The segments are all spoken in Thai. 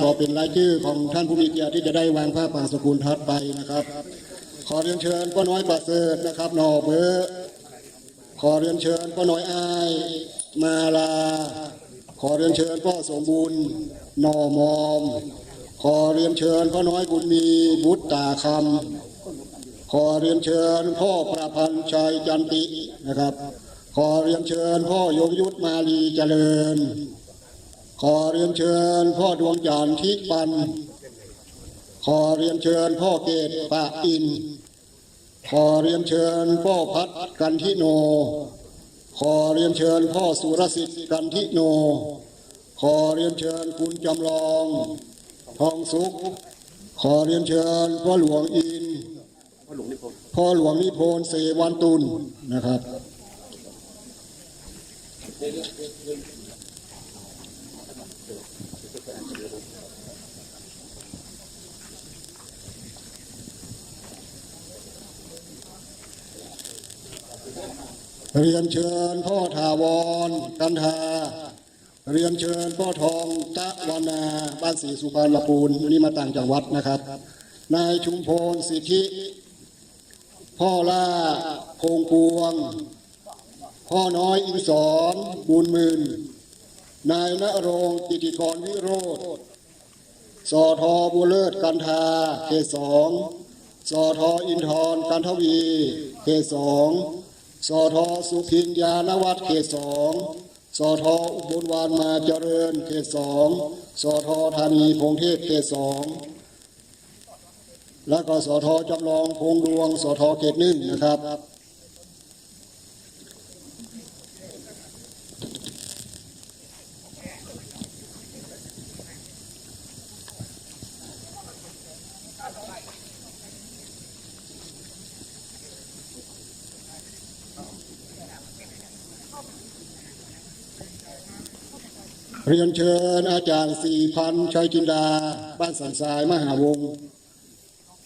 ขอเป็นรายชื่อของท่านผู้มีเกียรติที่จะได้วางผ้าป่าสกุลทัดไปนะครับ ขอเรียนเชิญป้าน้อยประเสริฐนะครับนอเบอร์ขอเรียนเชิญป้าน้อยอายมาลา ขอเรียนเชิญพ่อสมบูรณ์นอมอม ขอเรียนเชิญพ่อน้อยบุญมีบุตรตาคำขอเรียนเชิญพ่อประพันธ์ชัยจันตินะครับ ขอเรียนเชิญพ่อยงยุทธมาลีเจริญ ขอเรียนเชิญพ่อดวงจันทร์ทิปัน ขอเรียนเชิญพ่อเกตปะอิน ขอเรียนเชิญพ่อพัดกันทิโน ขอเรียนเชิญพ่อสุรสิทธิ์กันทิโน ขอเรียนเชิญคุณจำลอง ทองสุข ขอเรียนเชิญพ่อหลวงอิน พ่อหลวงนิพนธ์เสวันตุลนะครับ เรียนเชิญพ่อถาวรกันทาเรียนเชิญพ่อทองตะวานาบ้านศรีสุพรรณปูนวันนี้มาต่างจังหวัดนะครับ นายชุมพลสิทธิ พ่อล่าพงปวง พ่อน้อยอินสอนบุญมื่นนายณรงค์กิติกรวิโรธสอทอบุเลิศกันทาเขตสองสอทออินทรกันทวีเขตสอง สอทอสุพินยานวัดเขตสองสอทออุบลวานมาเจริญเขตสองสอทอธานีพงเทพเขตสองแล้วก็สอทอจำลองพงดวงสอทอเขตหนึ่งนะครับ รียนเชิญอาจารย์สี่พันชัยจินดา บ้านสันทรายมหาวงศ์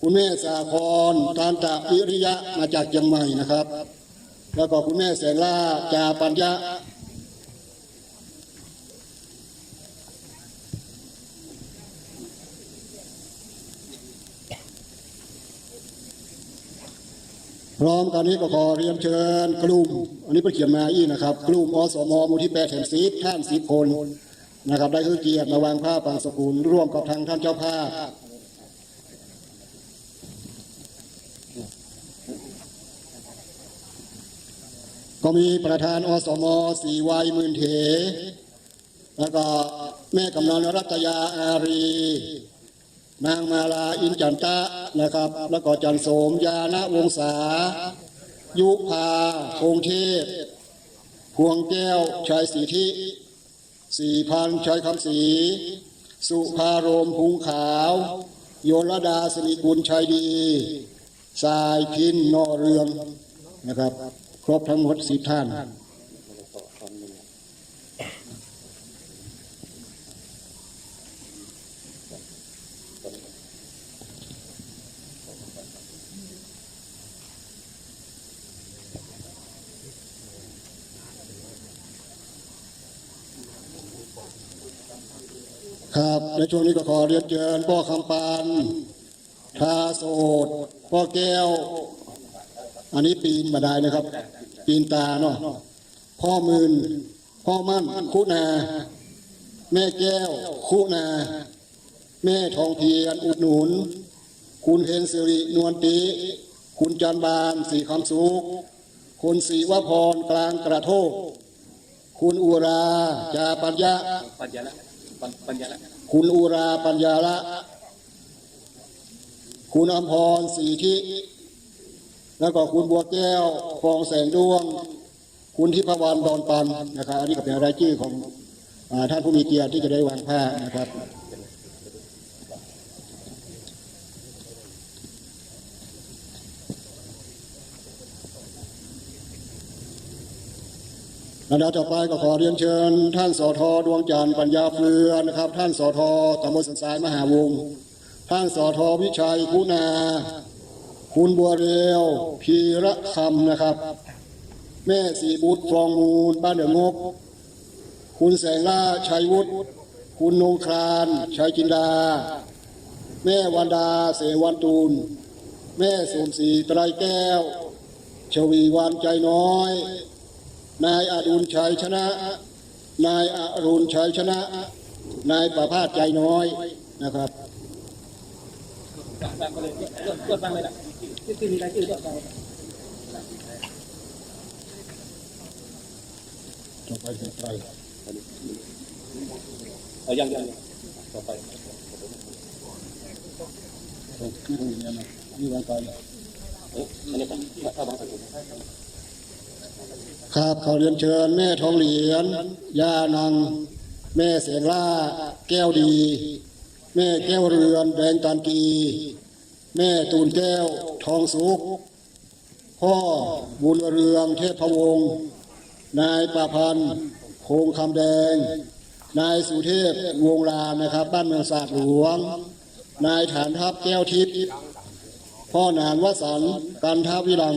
คุณแม่สาครตานตะวิริยะมาจากเชียงใหม่นะครับ แล้วก็คุณแม่แสงล่าจาปัญญะพร้อมกันนี้ก็ขอเรียนเชิญกลุ่ม อันนี้เป็นเขียนมาอีกนะครับ กลุ่มอสมมูลที่แปดแห่งซีท่านสิบคน นะครับได้คือเกียรติมาวางผ้าปางสกุลร่วมกับทางท่านเจ้าภาพก็มีประธานอสมสีวัยมื่นเถ แล้วก็แม่กำนันรัตยาอารี นางมาลาอินจันตะนะครับ แล้วก็จันโสมยานะวงศา ยุพาพงเทพพวงแก้วชัยสีทิ สี่พันชัยคำศรีสุภารมพุงขาว โยนรดาสิริกุลชัยดีสายพินนอเรืองนะครับ ครบทั้งหมดสิบท่าน ครับในช่วงนี้ก็ขอเรียนเชิญพ่อคำปานทาโสดพ่อแก้ว อันนี้ปีนมาได้นะครับ ปีนตาเนาะพ่อมืนพ่อมั่นคุณาแม่แก้วคุณาแม่ทองเพียรอุดหนุน คุณเฮนสิรินวลตีคุณจันบานสีคำสุขคุณศรีวพรกลางกระโทกคุณอุราจาปัญญา ปัญญาละ คุณอุราปัญญาละ คุณอมพรสีทิแล้วก็คุณบัวแก้วฟองแสงดวง คุณทิพวรรณดอนปันนะครับ อันนี้ก็เป็นรายชื่อของอท่านผู้มีเกียรติที่จะได้วางผ้านะครับ ลำดับต่อไปก็ขอเรียนเชิญ ท่านสอทอดวงจันทร์ปัญญาเฟือนะครับ ท่านสอทอตำบลสันทรายมหาวงศ์ท่านสอทอวิชัยคุณา คุณบัวเรียวพีระคำนะครับ แม่สีบุตรฟองมูล บ้านเดืองก คุณแสงล่าชัยวุฒิคุณนงครานชัยจินดา แม่วันดาเสวันตูน แม่สมศรีไตรแก้ว ชวีวันใจน้อย นายอดุลชัยชนะ นายอรุณชัยชนะ นายประภาสใจน้อยนะครับต่อไปต่อไปอะยังยังต่อไปเป็นใครเอายังยังยังต่อไปที่โรงเรียนะนี่วันไปเอ๊ะอันนี้ครับถ้าบางสกุล ครับเขาเรียนเชิญแม่ทองเหรียญย่านางแม่เสียงล่า แก้วดี แม่แก้วเรือนแดงตันกี แม่ตูนแก้วทองสุก พ่อบุญเรืองเทพวงศ์นายประพันธ์โคงคำแดง นายสุเทพวงลานนะครับ บ้านเมืองศาสตร์หลวง นายฐานทัพแก้วทิพย์พ่อนานวสันต์กันทวิรัง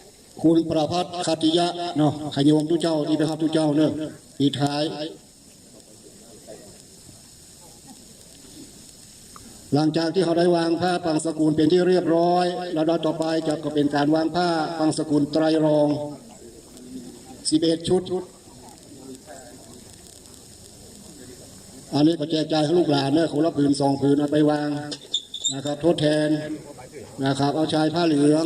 คุณประพัฒน์คติยะเนาะขยมทุเจ้าที่นะครับทุเจ้าเนอะปีท้าย หลังจากที่เขาได้วางผ้าปังสกุลเป็นที่เรียบร้อยแล้วต่อไปจะก็เป็นการวางผ้าปังสกุลไตรรอง 11 ชุด อันนี้ก็แจกจ่ายให้ลูกหลานเนอะคนละผืนสองผืนเอาไปวางนะครับ ทดแทนนะครับ เอาชายผ้าเหลือง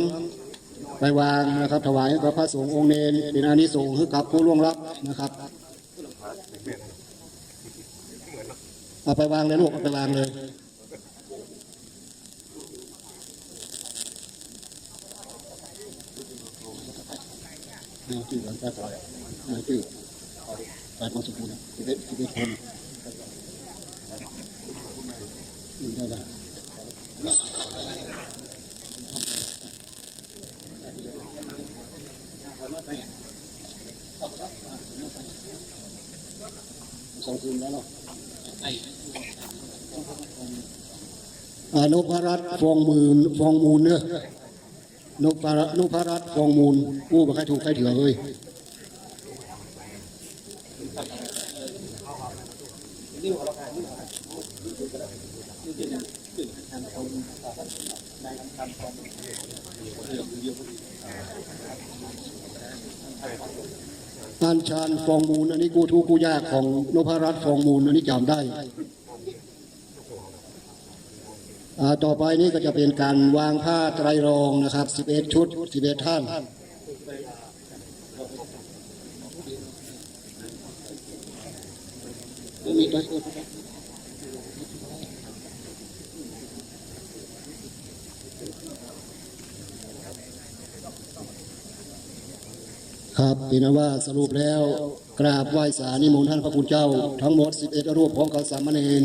ไปวางนะครับ ถวายให้กับพระสงฆ์องค์เนรเป็นอานิสงส์ให้กับผู้ล่วงลับนะครับเอาไปวางเลยลูกเอาไปวางเลยนี่ชื่อหลวงพ่อถอยนี่ชื่อไปมาสุขุมสิบเอ็ดสิบเอ็ดคนนี่ได้แล้ว นาะอนุพรัตน์ฟองมืนฟองมูลเนอะนุพรัตน์นุพรัตน์ฟองมูลกู้มาใครถูกใครเถื่อเอ้ย อันชานฟองมูล อันนี้กู้ทุกูยากของนพรัตน์ฟองมูล อันนี้จำได้ ต่อไปนี้ก็จะเป็นการวางผ้าไตรรองนะครับ 11 ชุด 11 ท่านมีตัว ครับเป็นนว่าสรุปแล้วกราบไหว้สานิมนต์ท่านพระคุณเจ้า ทั้งหมด 11 รูปพร้อมกับสามเณร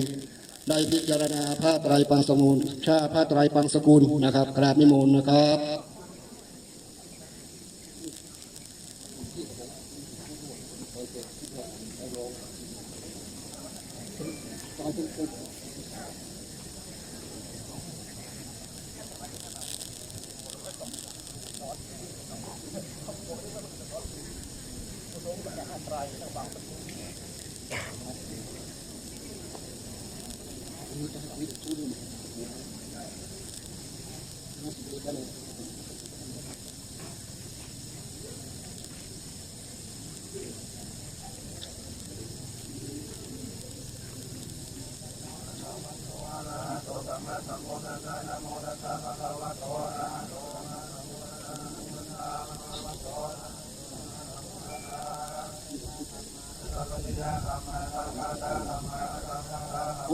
ได้พิจารณาผ้าไตรปังสมุนชาผ้าไตรปังสกุลนะครับ กราบนิมนต์นะครับ ผ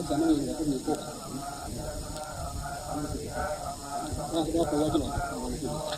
มสามเณรเนี่ยก็มีพวกว่าว่าตัวที่ไหน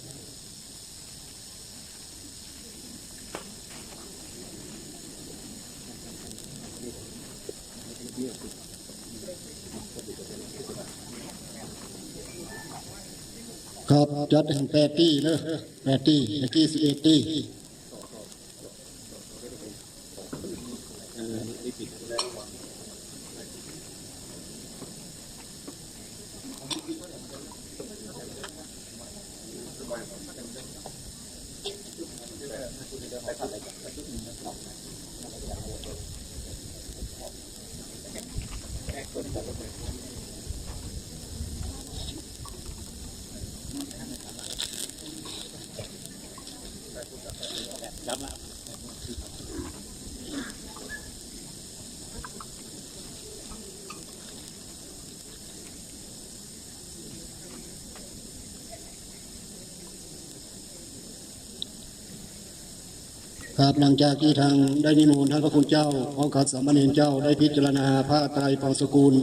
ครับจัดแห่งแปดตี้เนอะแปดตี้ตะกี้สิบเอ็ดตี้ ครับหลังจากที่ทางได้นิมนต์ท่านพระคุณเจ้าพร้อมกับสามเณรเจ้าได้พิจารณาผ้าไตรฟังสกุล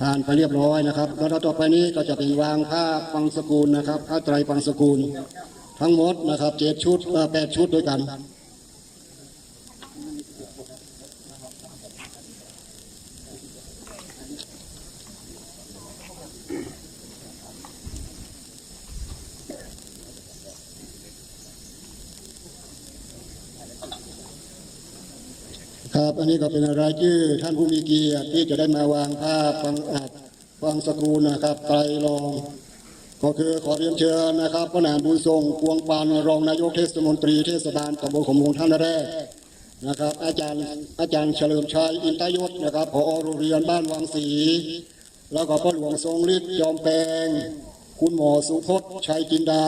ผ่านไปเรียบร้อยนะครับ แล้วต่อไปนี้ก็จะเป็นวางผ้าฟังสกุลนะครับผ้าไตรฟังสกุล ทั้งหมดนะครับเจ็ดชุดเอ่อแปดชุดด้วยกัน อันนี้ก็เป็นรายชื่อท่านผู้มีเกียรติที่จะได้มาวางภาพฟังอัดฟังสกุลนะครับไตรรอง ก็คือขอเรียนเชิญนะครับพระนามบุญทรงพวงปานรองนายกเทศมนตรีเทศบาลตำบลขมงท่านแรกนะครับ อาจารย์อาจารย์เฉลิมชัยอินตยศนะครับผอโรงเรียนบ้านวังศรีแล้วก็พ่อหลวงทรงฤทธิ์ยอมแปลง คุณหมอสุพจน์ชัยจินดา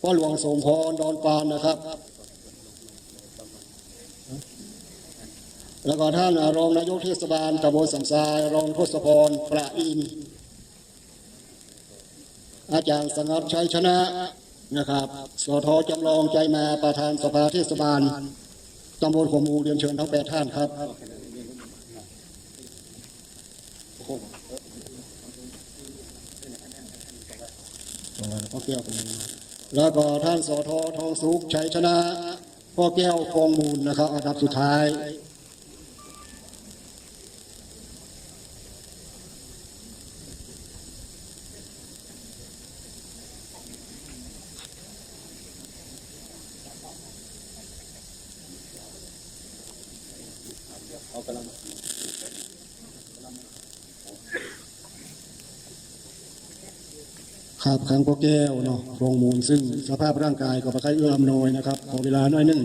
พ่อหลวงสมพรดอนปานนะครับ แล้วก็ท่านรองนายกเทศบาลตำบลสัมทรายรองทศพรประอิน อาจารย์สงัดชัยชนะนะครับสทจำลองใจมาประธานสภาเทศบาลตำบลขมูเรียนเชิญทั้งแปดท่านครับพ่อแก้วแล้วก็ท่านสททองสุขชัยชนะพ่อแก้วฟองมูลนะครับอันดับสุดท้าย เอากำลัง ครับครั้งพ่อแก้วเนาะโรงมูลซึ่งสภาพร่างกายก็ประคายเอื้อมน้อยนะครับขอเวลาหน่อยนึง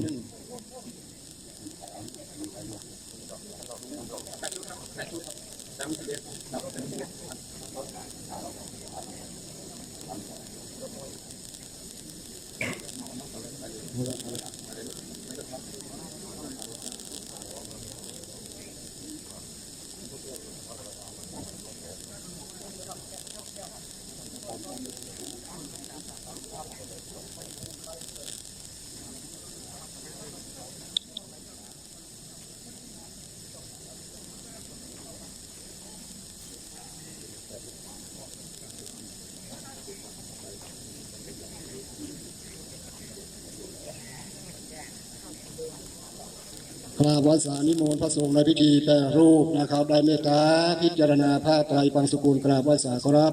กราบวัดสานิมนต์พระสงฆ์ในพิธีแปรรูปนะครับ ได้เมตตาพิจารณาผ้าไตรปังสกุลกราบวัดสาครับ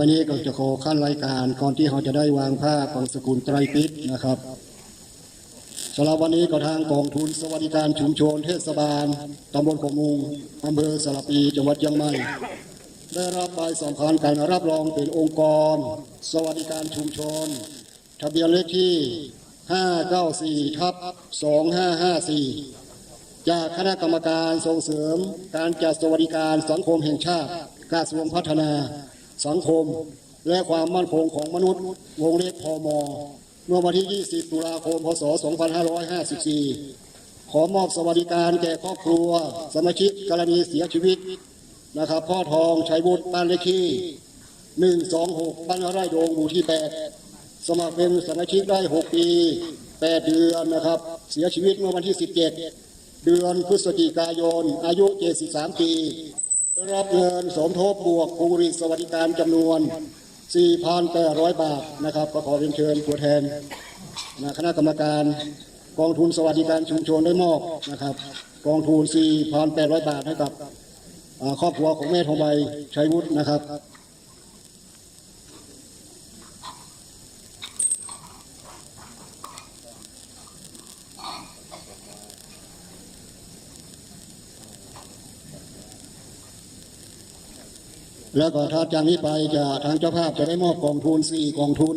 ไปนี้ก็จะขอขั้นรายการก่อนที่เขาจะได้วางผ้าของสกุลไตรปิฎกนะครับสำหรับวันนี้ก็ทางกองทุนสวัสดิการชุมชนเทศบาลตำบลขมุงอำเภอสระปีจังหวัดเชียงใหม่ได้รับใบสำคัญการรับรองเป็นองค์กร สวัสดิการชุมชน ทะเบียนเลขที่ 594ทับ2554 จากคณะกรรมการส่งเสริมการจัดสวัสดิการสังคมแห่งชาติกระทรวงพัฒนา สังคม และความมั่นคงของมนุษย์ วงเล็บพมเมื่อวันที่ 20 ตุลาคม พศ 2554 ขอมอบสวัสดิการแก่ครอบครัว สมาชิกกรณีเสียชีวิตนะครับพ่อทองชัยบุตรบ้านเลขที่ 126 บ้านไร่โดงหมู่ที่ 8 สมัครเป็นสมาชิกได้ 6 ปี 8 เดือนนะครับ เสียชีวิตเมื่อวันที่ 17 เดือนพฤศจิกายน อายุ 73 ปี ได้รับเงินสมทบบวกภูริสวัสดิการจำนวน 4,800 บาทนะครับก็ขอเรียนเชิญตัวแทนนะคณะกรรมการกองทุนสวัสดิการชุมชนได้มอบนะครับ กองทุน 4,800 บาทให้กับครอบครัวของแม่ทองใบชัยวุฒินะครับ แล้วก็ถ้าจากนี้ไปจะทางเจ้าภาพจะได้มอบกองทุนสี่กองทุน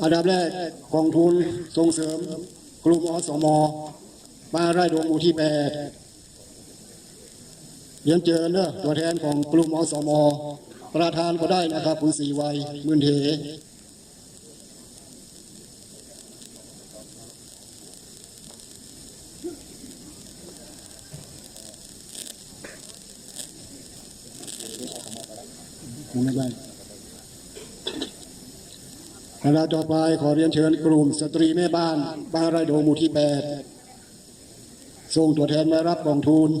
อันดับแรกกองทุนส่งเสริม กลุ่มอสมบ้านไร่ดวงหมู่ที่แปดเรียนเจอเนอะตัวแทนของกลุ่มอสมประธานก็ได้นะครับ คุณสีวัยมื่นเถ คุณไม่ได้คณะต่อไปขอเรียนเชิญกลุ่มสตรีแม่บ้านบ้านไร่โดงหมู่ที่แปดส่งตัวแทนมารับกองทุนแ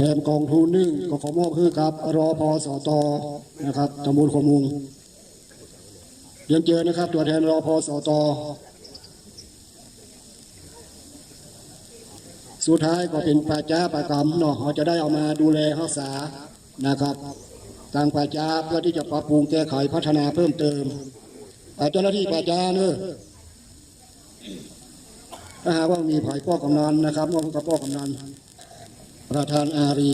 ทนกองทุนนึ่งก็ขอมอบให้กับรอพอสตนะครับตำบลขมุงเรียนเจอนะครับ ตัวแทนรอพอสตสุดท้ายก็เป็นป่าจ้าป่ากรรมเนาะเขาจะได้เอามาดูแลรักษานะครับทางป่าจ้าเพื่อที่จะปรับปรุงแก้ไขพัฒนาเพิ่มเติมอ่เจ้าหน้าที่ป่าจ้าเนอะถ้าหากว่ามีผ่ายป้อกำนันนะครับมอบให้กับป้อกำนัน ประธานอารี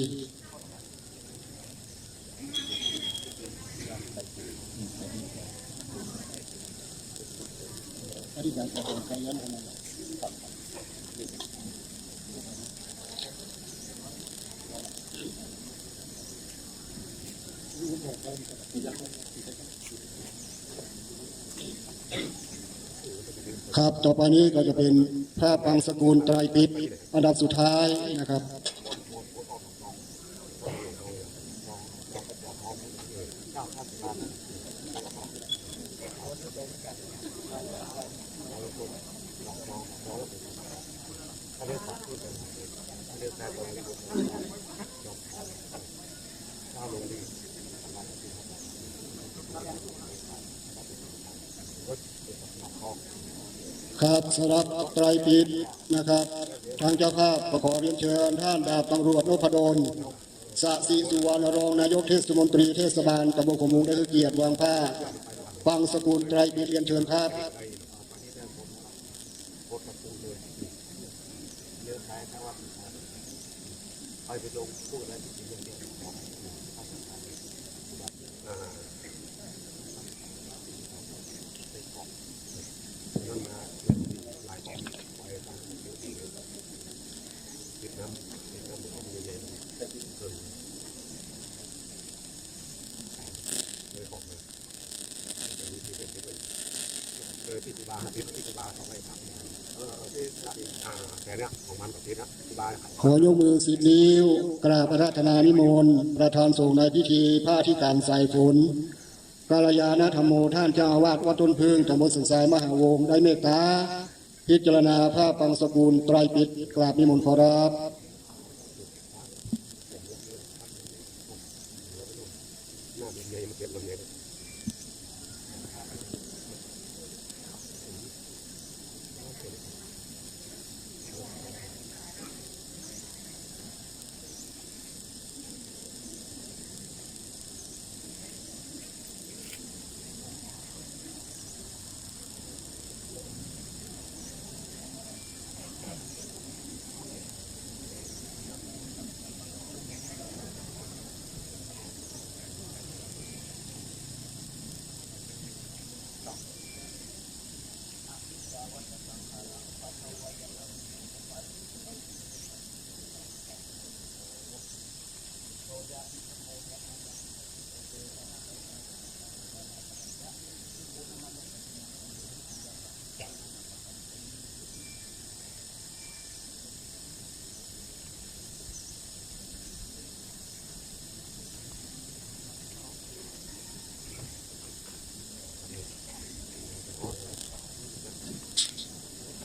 ครับ ต่อไปนี้ก็จะเป็นภาพปังสกุลไตรปิฎกอันดับสุดท้ายนะครับ ครับสำหรับไตรปิฎนะครับ ทางเจ้าภาพก็ขอเรียนเชิญ ท่านดาบตำรวจนพดลสะสีสุวรรณรองนายกเทศมนตรีเทศบาลตำบลขมุงได้รับเกียรติวางผ้าฟังสกุลไตรปิฎเรียนเชิญครับค เลยที่ตุลาที่ตุลาสองใบครับเออที่อ่าแต่เนี้ยของมันกับที่นะตุลาขอยกมือสิบนิ้ว กราบอาราธนานิมนต์ ประธานส่งในพิธีผ้าที่การใส่ฝนกาลยาณธรรมโมท่านเจ้าอาวาสวัดต้นพึ่งตำบลสันทรายมหาวงได้เมตตา พิจารณาผ้าปังสกุลไตรปิฎกกราบนิมนต์ขอรับ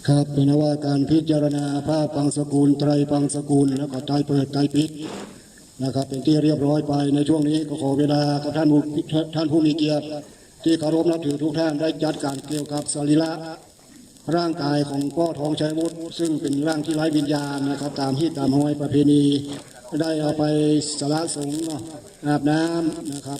ครับเป็นว่าการพิจารณาผ้าปังสกุลไตรปังสกุล แล้วก็ไตรเปิดไตรปิดนะครับ เป็นที่เรียบร้อยไปในช่วงนี้ก็ขอเวลากับท่านผู้ท่านผู้มีเกียรติ ที่เคารพนับถือทุกท่านได้จัดการเกี่ยวกับสรีระร่างกายของพ่อทองชัยวุฒิซึ่งเป็นร่างที่ไร้วิญญาณนะครับ ตามที่ตามห้อยประเพณี ได้เอาไปสละสงฆ์อาบน้ำนะครับ